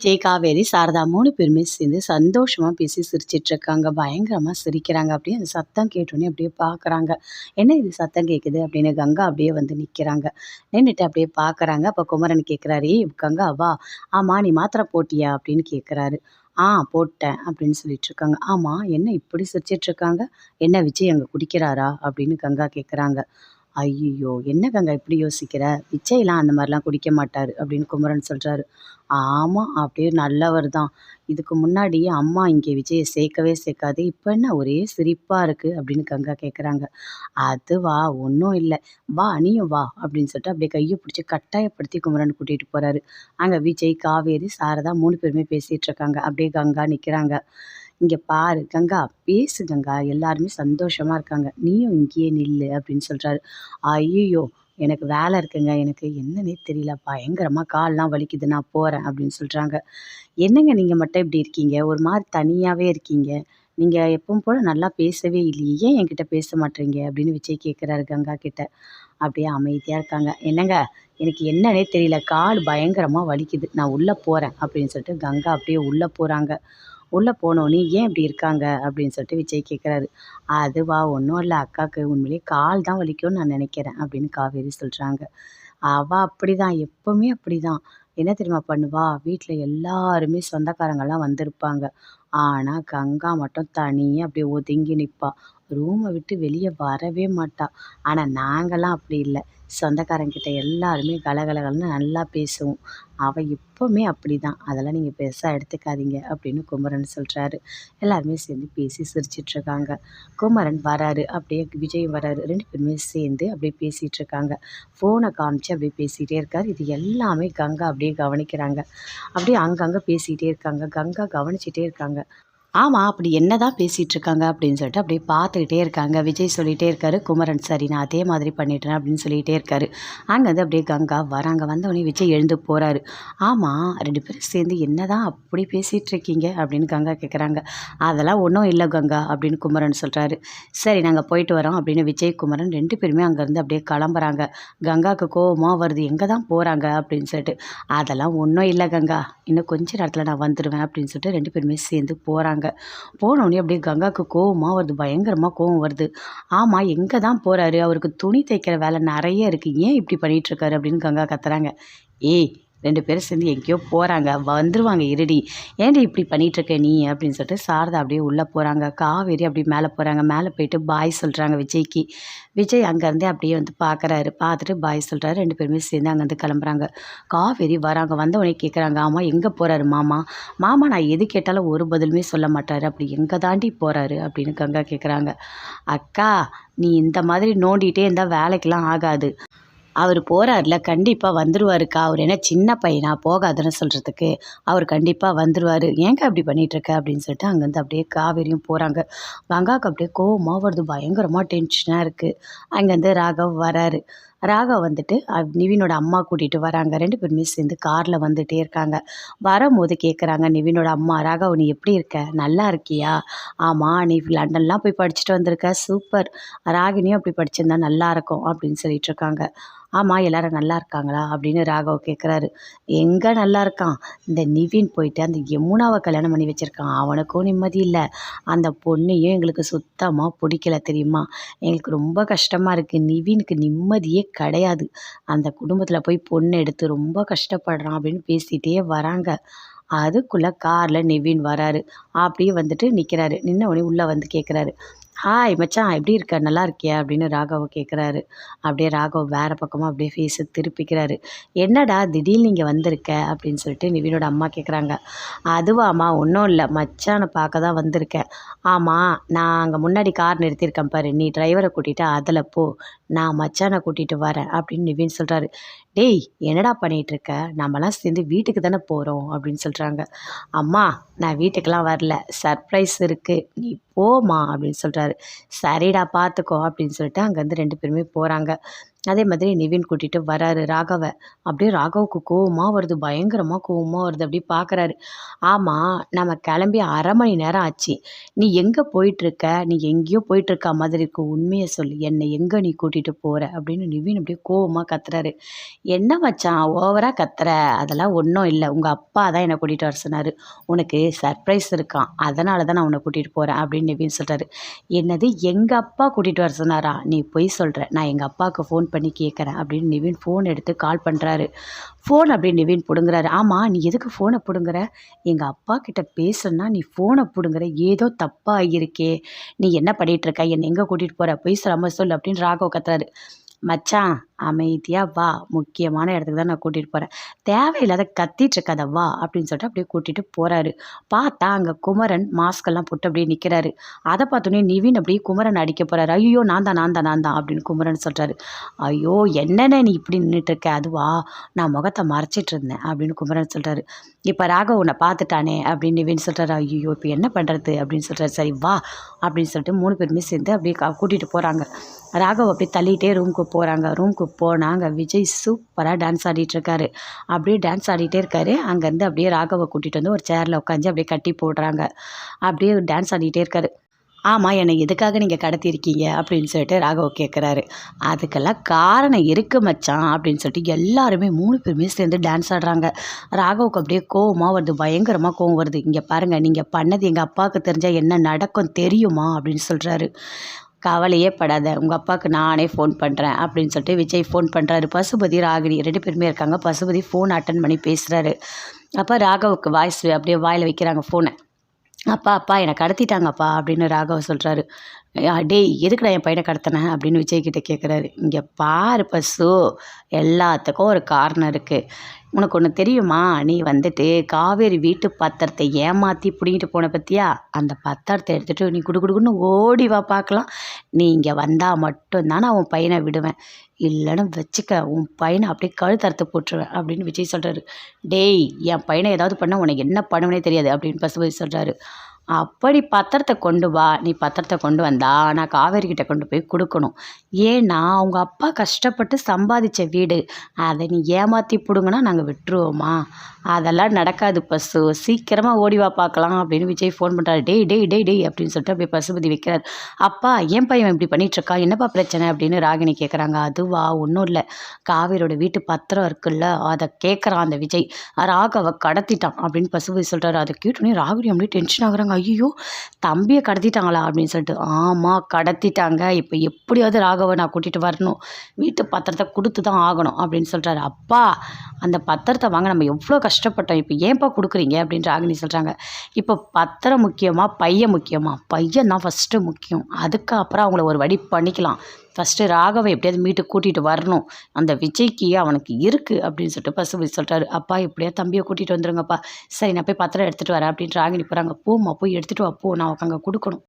விஜய் காவேரி சாரதா மூணு பேருமே சேர்ந்து சந்தோஷமாக பேசி சிரிச்சிட்டு இருக்காங்க பயங்கரமாக சிரிக்கிறாங்க. அப்படியே அந்த சத்தம் கேட்டோன்னே அப்படியே பார்க்குறாங்க என்ன இது சத்தம் கேட்குது அப்படின்னு கங்கா அப்படியே வந்து நிற்கிறாங்க நின்றுட்டு அப்படியே பார்க்குறாங்க அப்போ குமரன் கேட்குறாரு ஏ கங்கா வா. ஆமாம் நீ மாத்திரை போட்டியா? அப்படின்னு கேட்குறாரு ஆ போட்டேன். அப்படின்னு சொல்லிட்டு இருக்காங்க ஆமாம் என்ன இப்படி சிரிச்சிட்டு இருக்காங்க என்ன விஜய் அங்கே குடிக்கிறாரா? அப்படின்னு கங்கா கேட்குறாங்க ஐயோ என்ன கங்கா இப்படி யோசிக்கிற? விஜய்லாம் அந்த மாதிரிலாம் குடிக்க மாட்டார் அப்படின்னு குமரன் சொல்கிறாரு ஆமாம் அப்படியே நல்லவர் தான். இதுக்கு முன்னாடி அம்மா இங்கே விஜயை சேர்க்கவே சேர்க்காது. இப்போ என்ன ஒரே சிரிப்பாக இருக்குது அப்படின்னு கங்கா கேட்குறாங்க அதுவா ஒன்றும் இல்லை. வா நீயும் வா அப்படின்னு சொல்லிட்டு அப்படியே கையை பிடிச்சி கட்டாயப்படுத்தி குமரன் கூட்டிகிட்டு போகிறாரு அங்கே விஜய் காவேரி சாரதா மூணு பேருமே பேசிகிட்டு இருக்காங்க. அப்படியே கங்கா நிற்கிறாங்க இங்கே பாரு கங்கா பேசு கங்கா. எல்லாருமே சந்தோஷமாக இருக்காங்க. நீயும் இங்கேயே நில்லு அப்படின்னு சொல்கிறாரு ஐயோ எனக்கு வேலை இருக்குங்க. எனக்கு என்னன்னே தெரியல. பயங்கரமாக கால்லாம் வலிக்குது. நான் போகிறேன் அப்படின்னு சொல்கிறாங்க என்னங்க நீங்கள் மட்டும் இப்படி இருக்கீங்க? ஒரு மாதிரி தனியாகவே இருக்கீங்க. நீங்கள் எப்பவும் போல் நல்லா பேசவே இல்லையே. ஏன் என்கிட்ட பேச மாட்டேறீங்க அப்படின்னு விஜய் கேட்குறாரு கங்கா கிட்ட. அப்படியே அமைதியாக இருக்காங்க. என்னங்க? எனக்கு என்னன்னே தெரியல. கால் பயங்கரமாக வலிக்குது. நான் உள்ளே போகிறேன் அப்படின்னு சொல்லிட்டு கங்கா அப்படியே உள்ளே போகிறாங்க உள்ளே போனோடனே ஏன் இப்படி இருக்காங்க? அப்படின்னு சொல்லிட்டு விஜய் கேட்குறாரு அதுவா ஒன்றும் இல்லை. அக்காவுக்கு உண்மையிலேயே கால் தான் வலிக்கும்னு நான் நினைக்கிறேன் அப்படின்னு காவேரி சொல்கிறாங்க அவள் அப்படி தான் எப்போவுமே அப்படி தான் என்ன தெரியுமா பண்ணுவா? வீட்டில் எல்லாருமே சொந்தக்காரங்கெல்லாம் வந்திருப்பாங்க. ஆனால் கங்கா மட்டும் தனியாக அப்படியே ஒதுங்கி நிற்பா ரூமை விட்டு வெளியே வரவே மாட்டாள் ஆனால் நாங்களாம் அப்படி இல்லை. சொந்தக்காரங்கிட்ட எல்லாருமே கலகலகலன்னு நல்லா பேசுவோம். அவள் எப்போவுமே அப்படி தான் அதெல்லாம் நீங்கள் பெருசாக எடுத்துக்காதீங்க அப்படின்னு குமரன் சொல்கிறாரு எல்லாருமே சேர்ந்து பேசி சிரிச்சிட்ருக்காங்க குமரன் வராரு. அப்படியே விஜய் வராரு. ரெண்டு பேருமே சேர்ந்து அப்படியே பேசிகிட்டு இருக்காங்க. ஃபோனை காமிச்சு அப்படியே பேசிகிட்டே இருக்கார். இது எல்லாமே கங்கா அப்படியே கவனிக்கிறாங்க. அப்படியே அங்கங்கே பேசிகிட்டே இருக்காங்க. கங்கா கவனிச்சிட்டே இருக்காங்க. ஆமாம் அப்படி என்ன தான் பேசிகிட்டு இருக்காங்க அப்படின்னு சொல்லிட்டு அப்படியே பார்த்துக்கிட்டே இருக்காங்க. விஜய் சொல்லிகிட்டே இருக்காரு குமரன் சரி நான் அதே மாதிரி பண்ணிட்டேன் அப்படின்னு சொல்லிகிட்டே இருக்காரு. அங்கேருந்து அப்படியே கங்கா வராங்க. வந்தவொடனே விஜய் எழுந்து போகிறாரு ஆமாம் ரெண்டு பேரும் சேர்ந்து என்ன தான் அப்படி பேசிகிட்டு இருக்கீங்க அப்படின்னு கங்கா கேட்குறாங்க அதெல்லாம் ஒன்றும் இல்லை கங்கா அப்படின்னு குமரன் சொல்கிறாரு சரி நாங்கள் போயிட்டு வரோம் அப்படின்னு விஜய் குமரன் ரெண்டு பேருமே அங்கேருந்து அப்படியே கிளம்புறாங்க. கங்காவுக்கு கோபமாக வருது எங்கே தான் போகிறாங்க அப்படின்னு சொல்லிட்டு. அதெல்லாம் ஒன்றும் இல்லை கங்கா இன்னும் கொஞ்ச நேரத்தில் நான் வந்துடுவேன் அப்படின்னு சொல்லிட்டு ரெண்டு பேருமே சேர்ந்து போகிறாங்க போனோடனே அப்படியே கங்காவுக்கு கோவமாக வருது. பயங்கரமாக கோவம் வருது. ஆமாம் எங்கே தான் போகிறாரு அவருக்கு துணி தைக்கிற வேலை நிறைய இருக்குது ஏன் இப்படி பண்ணிகிட்ருக்காரு அப்படின்னு கங்கா கத்துறாங்க. ஏய் ரெண்டு பேரும் சேர்ந்து எங்கேயோ போகிறாங்க வந்துருவாங்க இருடி. ஏன்டி இப்படி பண்ணிகிட்ருக்க நீ? அப்படின்னு சொல்லிட்டு சாரதா அப்படியே உள்ளே போகிறாங்க காவேரி அப்படி மேலே போகிறாங்க மேலே போயிட்டு பாய் சொல்கிறாங்க விஜய்க்கு. விஜய் அங்கேருந்தே அப்படியே வந்து பார்க்குறாரு பார்த்துட்டு பாய் சொல்கிறாரு ரெண்டு பேருமே சேர்ந்து அங்கேருந்து கிளம்புறாங்க. காவேரி வராங்க. வந்தவனே கேட்குறாங்க ஆமாம் எங்கே போகிறாரு மாமா? மாமா நான் எது கேட்டாலும் ஒரு பதிலுமே சொல்ல மாட்டார். அப்படி எங்கே தாண்டி போகிறாரு அப்படின்னு கங்கா கேட்குறாங்க அக்கா நீ இந்த மாதிரி நோண்டிகிட்டே இருந்தால் வேலைக்கெலாம் ஆகாது. அவர் போகிறார்ல கண்டிப்பாக வந்துடுவாருக்கா அவர் என்ன சின்ன பையனா? போகாதுன்னு சொல்கிறதுக்கு அவர் கண்டிப்பாக வந்துடுவார் ஏங்க அப்படி பண்ணிகிட்ருக்க அப்படின்னு சொல்லிட்டு அங்கேருந்து அப்படியே காவேரியும் போகிறாங்க கங்காவுக்கு அப்படியே கோவமாக வருது. பயங்கரமாக டென்ஷனாக இருக்குது அங்கேருந்து ராகவ் வராரு. ராகவ் வந்துட்டு நிவினோட அம்மா கூட்டிகிட்டு வராங்க. ரெண்டு பேருமே சேர்ந்து காரில் வந்துகிட்டே இருக்காங்க. வரும்போது கேட்குறாங்க நிவினோட அம்மா ராகவ் நீ எப்படி இருக்க? நல்லா இருக்கியா? ஆமாம் நீ லண்டன்லாம் போய் படிச்சுட்டு வந்திருக்க. சூப்பர். ராகினியும் அப்படி படிச்சிருந்தா நல்லா இருக்கும். அப்படின்னு சொல்லிட்டு இருக்காங்க. ஆமாம் எல்லாரும் நல்லா இருக்காங்களா? அப்படின்னு ராகவ் கேட்குறாரு எங்கே நல்லா இருக்கான்? இந்த நிவின் போயிட்டு அந்த யமுனாவை கல்யாணம் பண்ணி வச்சுருக்கான். அவனுக்கும் நிம்மதி இல்லை. அந்த பொண்ணையும் எங்களுக்கு சுத்தமாக பிடிக்கல தெரியுமா? எங்களுக்கு ரொம்ப கஷ்டமாக இருக்குது நிவினுக்கு நிம்மதியே கிடையாது. அந்த குடும்பத்தில் போய் பொண்ணு எடுத்து ரொம்ப கஷ்டப்படுறான் அப்படின்னு பேசிகிட்டே வராங்க. அதுக்குள்ளே காரில் நிவின் வராரு. அப்படியே வந்துட்டு நிற்கிறாரு நின்ன உடனே உள்ளே வந்து கேட்குறாரு ஹாய் மச்சான் எப்படி இருக்க? நல்லா இருக்கியா? அப்படின்னு ராகவ கேட்குறாரு அப்படியே ராகவ் வேறு பக்கமாக அப்படியே ஃபேஸை திருப்பிக்கிறாரு. என்னடா திடீர்னு நீங்கள் வந்திருக்க? அப்படின்னு சொல்லிட்டு நிவினோட அம்மா கேட்குறாங்க அதுவாம்மா ஒன்றும் இல்லை. மச்சானை பார்க்க தான் வந்திருக்கேன். ஆமாம் நான் அங்கே முன்னாடி கார் நிறுத்தியிருக்கேன் பாரு. நீ டிரைவரை கூட்டிகிட்டு அதில் போ. நான் மச்சானை கூட்டிகிட்டு வரேன். அப்படின்னு நிவின் சொல்கிறாரு டேய் என்னடா பண்ணிகிட்ருக்க நம்மலாம் சேர்ந்து வீட்டுக்கு தானே போகிறோம் அப்படின்னு சொல்கிறாங்க அம்மா நான் வீட்டுக்கெலாம் வரல. சர்ப்ரைஸ் இருக்குது நீ போமா அப்படின்னு சொல்கிறாரு சரிடா பார்த்துக்கோ அப்படின்னு சொல்லிட்டு அங்கேருந்து ரெண்டு பேருமே போகிறாங்க அதே மாதிரி நிவின் கூட்டிகிட்டு வராரு ராகவை. அப்படியே ராகவுக்கு கோவமாக வருது பயங்கரமாக கோவமாக வருது அப்படி பார்க்குறாரு ஆமாம் நம்ம கிளம்பி அரை மணி நேரம் ஆச்சு. நீ எங்கே போயிட்டுருக்க? நீ எங்கேயோ போயிட்டுருக்க மாதிரி இருக்கு. உண்மையை சொல்லு. என்னை எங்கே நீ கூட்டிகிட்டு போகிற அப்படின்னு நிவின் அப்படியே கோவமாக கத்துறாரு. என்ன மச்சான் ஓவராக கத்துற? அதெல்லாம் ஒன்றும் இல்லை. உங்கள் அப்பா தான் என்னை கூட்டிகிட்டு வர சொன்னார். உனக்கு சர்ப்ரைஸ் இருக்கான். அதனால தான் நான் உன்னை கூட்டிகிட்டு போகிறேன் அப்படின்னு நிவின் சொல்கிறாரு என்னது எங்கள் அப்பா கூட்டிகிட்டு வர சொன்னாரா? நீ பொய் சொல்கிற நான் எங்கள் அப்பாவுக்கு ஃபோன் பண்ணி கேட்குறேன் அப்படின்னு நிவின் ஃபோன் எடுத்து கால் பண்ணுறாரு ஃபோன் அப்படி நிவின் பிடுங்குறாரு. ஆமாம் நீ எதுக்கு ஃபோனை பிடுங்குற? எங்கள் அப்பா கிட்ட பேசுனா நீ ஃபோனை பிடுங்குற. ஏதோ தப்பாக இருக்கே நீ என்ன பண்ணிகிட்ருக்க என்னை எங்கே கூட்டிகிட்டு போகிற போய் சொல்லாமல் சொல்லு அப்படின்னு ராகவ் கத்துறாரு. மச்சான் அமைதியாக வா. முக்கியமான இடத்துக்கு தான் நான் கூட்டிகிட்டு போகிறேன் தேவையில்லாத கத்திட்டு இருக்காத வா அப்படின்னு சொல்லிட்டு அப்படியே கூட்டிகிட்டு போகிறாரு பார்த்தா அங்கே குமரன் மாஸ்கெல்லாம் போட்டு அப்படியே நிற்கிறாரு அதை பார்த்தோன்னே நிவின் அப்படியே குமரன் அடிக்க போகிறாரு ஐயோ நான் தான் நான் தான் நான் தான் அப்படின்னு குமரன் சொல்கிறாரு ஐயோ என்னென்ன நீ இப்படி நின்றுட்டு இருக்க? அதுவா? நான் முகத்தை மறைச்சிட்டு இருந்தேன் அப்படின்னு குமரன் சொல்கிறாரு இப்போ ராகவ் உன்னை பார்த்துட்டானே அப்படின்னு நிவின் சொல்கிறாரு ஐயோ இப்போ என்ன பண்ணுறது அப்படின்னு சொல்கிறாரு சரி வா அப்படின்னு சொல்லிட்டு மூணு பேருமே சேர்ந்து அப்படியே கூட்டிகிட்டு போகிறாங்க ராகவ் அப்படியே தள்ளிகிட்டே ரூமுக்கு போகிறாங்க ரூமுக்கு போனால் அங்கே விஜய் சூப்பராக டான்ஸ் ஆடிட்டுருக்காரு அப்படியே டான்ஸ் ஆடிட்டே இருக்காரு. அங்கேருந்து அப்படியே ராகவை கூட்டிகிட்டு வந்து ஒரு சேரில் உட்காந்து அப்படியே கட்டி போடுறாங்க. அப்படியே டான்ஸ் ஆடிட்டே இருக்காரு. ஆமாம் என்னை எதுக்காக நீங்கள் கடத்தியிருக்கீங்க? அப்படின்னு சொல்லிட்டு ராகவ் கேட்குறாரு அதுக்கெல்லாம் காரணம் இருக்குது மச்சான் அப்படின்னு சொல்லிட்டு எல்லாருமே மூணு பேருமே சேர்ந்து டான்ஸ் ஆடுறாங்க. ராகவுக்கு அப்படியே கோவமாக வருது. பயங்கரமாக கோவம் வருது. இங்கே பாருங்கள் நீங்கள் பண்ணது எங்கள் அப்பாவுக்கு தெரிஞ்சால் என்ன நடக்கும் தெரியுமா? அப்படின்னு சொல்கிறாரு கவலையே படாத. உங்கள் அப்பாவுக்கு நானே ஃபோன் பண்ணுறேன் அப்படின்னு சொல்லிட்டு விஜய் ஃபோன் பண்ணுறாரு பசுபதி ராகினி ரெண்டு பேருமே இருக்காங்க. பசுபதி ஃபோன் அட்டன் பண்ணி பேசுகிறாரு அப்போ ராகவுக்கு வாய்ஸ் அப்படியே வாயில் வைக்கிறாங்க ஃபோனை அப்பா அப்பா என்னை கடத்திட்டாங்கப்பா அப்படின்னு ராகவ சொல்கிறாரு டேய் எதுக்குடா என் பையனை கடத்தினேன் அப்படின்னு விஜய் கிட்டே கேட்குறாரு இங்கே பாரு பசு எல்லாத்துக்கும் ஒரு காரணம் இருக்குது உனக்கு ஒன்று தெரியுமா? நீ வந்துட்டு காவேரி வீட்டு பத்திரத்தை ஏமாற்றி பிடிங்கிட்டு போன பற்றியா அந்த பத்திரத்தை எடுத்துகிட்டு நீ குடு குடுக்குன்னு ஓடி வா பார்க்கலாம். நீ இங்கே வந்தால் மட்டும்தான் நான் உன் பையனை விடுவேன். இல்லைன்னு வச்சுக்க உன் பையனை அப்படியே கழுத்தறுத்து போட்டுருவேன் அப்படின்னு விஜய் சொல்கிறாரு டேய் என் பையனை ஏதாவது பண்ணால் உனக்கு என்ன பண்ணுவனே தெரியாது அப்படின்னு பசுபதி சொல்கிறாரு அப்படி பத்திரத்தை கொண்டு வா நீ பத்திரத்தை கொண்டு வந்தா நான் காவேரி கிட்ட கொண்டு போய் கொடுக்கணும். ஏன்னா அவங்க அப்பா கஷ்டப்பட்டு சம்பாதிச்ச வீடு. அதை நீ ஏமாற்றி பிடுங்கன்னா நாங்கள் விட்டுருவோமா? அதெல்லாம் நடக்காது பசு. சீக்கிரமாக ஓடி வா பார்க்கலாம் அப்படின்னு விஜய் ஃபோன் பண்ணுறாரு டேய் டேய் டேய் டேய் அப்படின்னு சொல்லிட்டு அப்படியே பசுபதி வைக்கிறார். அப்பா ஏன் பையன் இப்படி பண்ணிகிட்ருக்கா என்னப்பா பிரச்சனை? அப்படின்னு ராகினி கேட்குறாங்க அதுவா? ஒன்றும் இல்லை. காவேரியோட வீட்டு பத்திரம் இருக்குல்ல அதை கேட்குறான் அந்த விஜய். ராகவை கடத்திட்டான் அப்படின்னு பசுபதி சொல்கிறாரு அதை கேட்டோன்னே ராகினி அப்படியே டென்ஷன் ஆகுறாங்க. ஐயோ தம்பியை கடத்திட்டாங்களா அப்படின்னு சொல்லிட்டு. ஆமாம் கடத்திட்டாங்க. இப்போ எப்படியாவது ராகவை நான் கூட்டிகிட்டு வரணும். வீட்டு பத்திரத்தை கொடுத்து தான் ஆகணும் அப்படின்னு சொல்கிறாரு அப்பா அந்த பத்திரத்தை வாங்க நம்ம எவ்வளோ கஷ்டப்பட்டோம் இப்போ ஏன்ப்பா கொடுக்குறீங்க? அப்படின்ற ராகினி சொல்கிறாங்க இப்போ பத்திரம் முக்கியமாக பையன் முக்கியமாக பையன் தான் ஃபஸ்ட்டு முக்கியம் அதுக்கப்புறம் அவங்கள ஒரு வழி பண்ணிக்கலாம். ஃபஸ்ட்டு ராகவை எப்படியாவது மீட்டு கூட்டிகிட்டு வரணும். அந்த விஜய்க்கு அவனுக்கு இருக்குது அப்படின்னு சொல்லிட்டு பசுபதி சொல்கிறாரு அப்பா எப்படியா தம்பியை கூட்டிகிட்டு வந்துருங்கப்பா. சரி நான் போய் பத்திரம் எடுத்துகிட்டு வரேன் அப்படின்ட்டு ராகினி போகிறாங்க போம்மா போய் எடுத்துகிட்டு வா. போ நான் அங்கே கொடுக்கணும்.